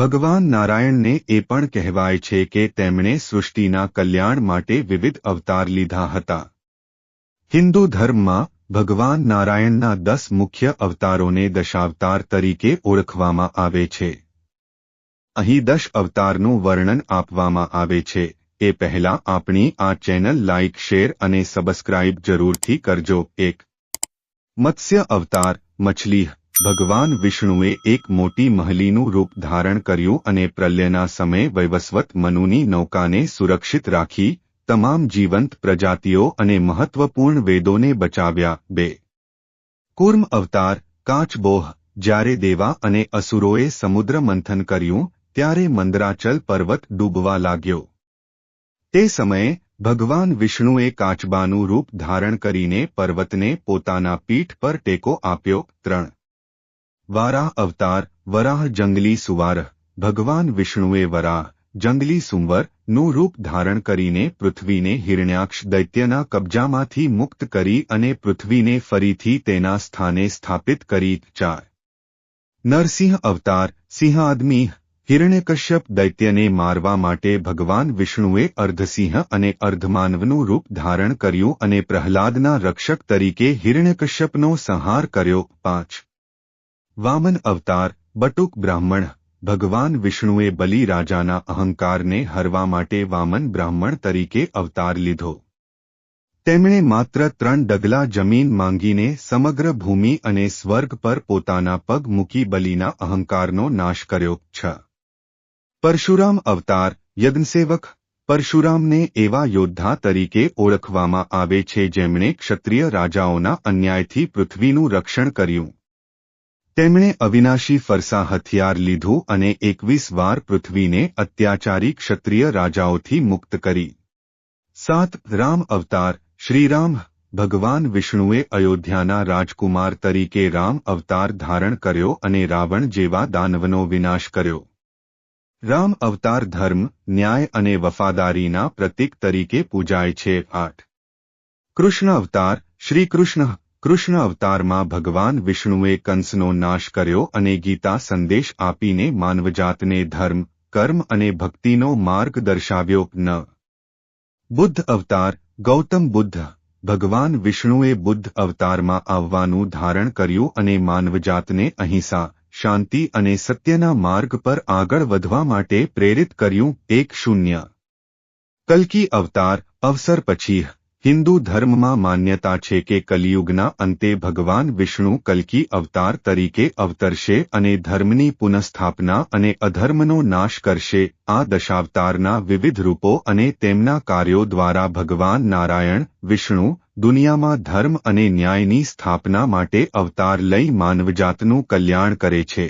ભગવાન નારાયણને એ પણ કહેવાય છે કે તેમણે સૃષ્ટિના કલ્યાણ માટે વિવિધ અવતાર લીધા હતા. હિન્દુ ધર્મમાં ભગવાન નારાયણના દસ મુખ્ય અવતારોને દશાવતાર તરીકે ઓળખવામાં આવે છે. અહીં દશ અવતારનું વર્ણન આપવામાં આવે છે. એ પહેલા આપણી આ ચેનલ લાઇક શેર અને સબસ્ક્રાઇબ જરૂરથી કરજો. એક. મત્સ્ય અવતાર, મછલી. ભગવાન વિષ્ણુએ એક મોટી મહલીનું રૂપ ધારણ કર્યું અને પ્રલયના સમયે વૈવસ્વત મનુની નૌકાને સુરક્ષિત રાખી તમામ જીવંત પ્રજાતિઓ અને મહત્વપૂર્ણ વેદોને બચાવ્યા. બે. કુર્મ અવતાર કાચબોહ જ્યારે દેવા અને અસુરોએ સમુદ્ર મંથન કર્યું, ત્યારે મંદરાચલ પર્વત ડૂબવા લાગ્યો. તે સમયે ભગવાન વિષ્ણુએ કાચબાનું રૂપ ધારણ કરીને પર્વતને પોતાના પીઠ પર ટેકો આપ્યો. ત્રણ. વારાહ અવતાર, વરાહ જંગલી સુવાર ભગવાન વિષ્ણુએ વરાહ, જંગલી સુંવર, નું રૂપ ધારણ કરીને પૃથ્વીને હિરણ્યાક્ષ દૈત્યના કબજામાંથી મુક્ત કરી અને પૃથ્વીને ફરીથી તેના સ્થાને સ્થાપિત કરી ચાર. નરસિંહ અવતાર સિંહ આદમી હિરણ્યકશ્યપ દૈત્યને મારવા માટે ભગવાન વિષ્ણુએ અર્ધસિંહ અને અર્ધમાનવનું રૂપ ધારણ કર્યું અને પ્રહલાદના રક્ષક તરીકે હિરણ્યકશ્યપનો સંહાર કર્યો. પાંચ. વામન અવતાર, બટુક બ્રાહ્મણ, ભગવાન વિષ્ણુએ બલિ રાજાના અહંકારને હરવા માટે વામન બ્રાહ્મણ તરીકે અવતાર લીધો. તેમણે માત્ર ત્રણ ડગલા જમીન માંગીને સમગ્ર ભૂમિ અને સ્વર્ગ પર પોતાના પગ મૂકી બલિના અહંકારનો નાશ કર્યો. છ. પરશુરામ અવતાર, યજ્ઞસેવક, પરશુરામને એવા યોદ્ધા તરીકે ઓળખવામાં આવે છે જેમણે ક્ષત્રિય રાજાઓના અન્યાયથી પૃથ્વીનું રક્ષણ કર્યું. તેમણે અવિનાશી ફરસા હથિયાર લીધું અને એકવીસ વાર પૃથ્વીને અત્યાચારી ક્ષત્રિય રાજાઓથી મુક્ત કરી. સાત રામ અવતાર શ્રીરામ ભગવાન વિષ્ણુએ અયોધ્યાના રાજકુમાર તરીકે રામ અવતાર ધારણ કર્યો અને રાવણ જેવા દાનવનો વિનાશ કર્યો. રામ અવતાર ધર્મ, ન્યાય અને વફાદારીના પ્રતીક તરીકે પૂજાય છે. આઠ કૃષ્ણ અવતાર, શ્રી કૃષ્ણ કૃષ્ણ અવતારમાં ભગવાન વિષ્ણુએ કંસનો નાશ કર્યો અને ગીતા સંદેશ આપીને માનવજાતને ધર્મ, કર્મ અને ભક્તિનો માર્ગ દર્શાવ્યો ન. બુદ્ધ અવતાર, ગૌતમ બુદ્ધ. ભગવાન વિષ્ણુએ બુદ્ધ અવતારમાં આવવાનું ધારણ કર્યું અને માનવજાતને અહિંસા, શાંતિ અને સત્યના માર્ગ પર આગળ વધવા માટે પ્રેરિત કર્યું. એક શૂન્ય. કલ્કી અવતાર, અવસર પછી હિન્દુ ધર્મમાં માન્યતા છે કે કલિયુગના અંતે ભગવાન વિષ્ણુ કલ્કી અવતાર તરીકે અવતરશે અને ધર્મની પુનઃસ્થાપના અને અધર્મનો નાશ કરશે. આ દશાવતારના વિવિધ રૂપો અને તેમના કાર્યો દ્વારા ભગવાન નારાયણ, વિષ્ણુ, દુનિયામાં ધર્મ અને ન્યાયની સ્થાપના માટે અવતાર લઈ માનવજાતનું કલ્યાણ કરે છે.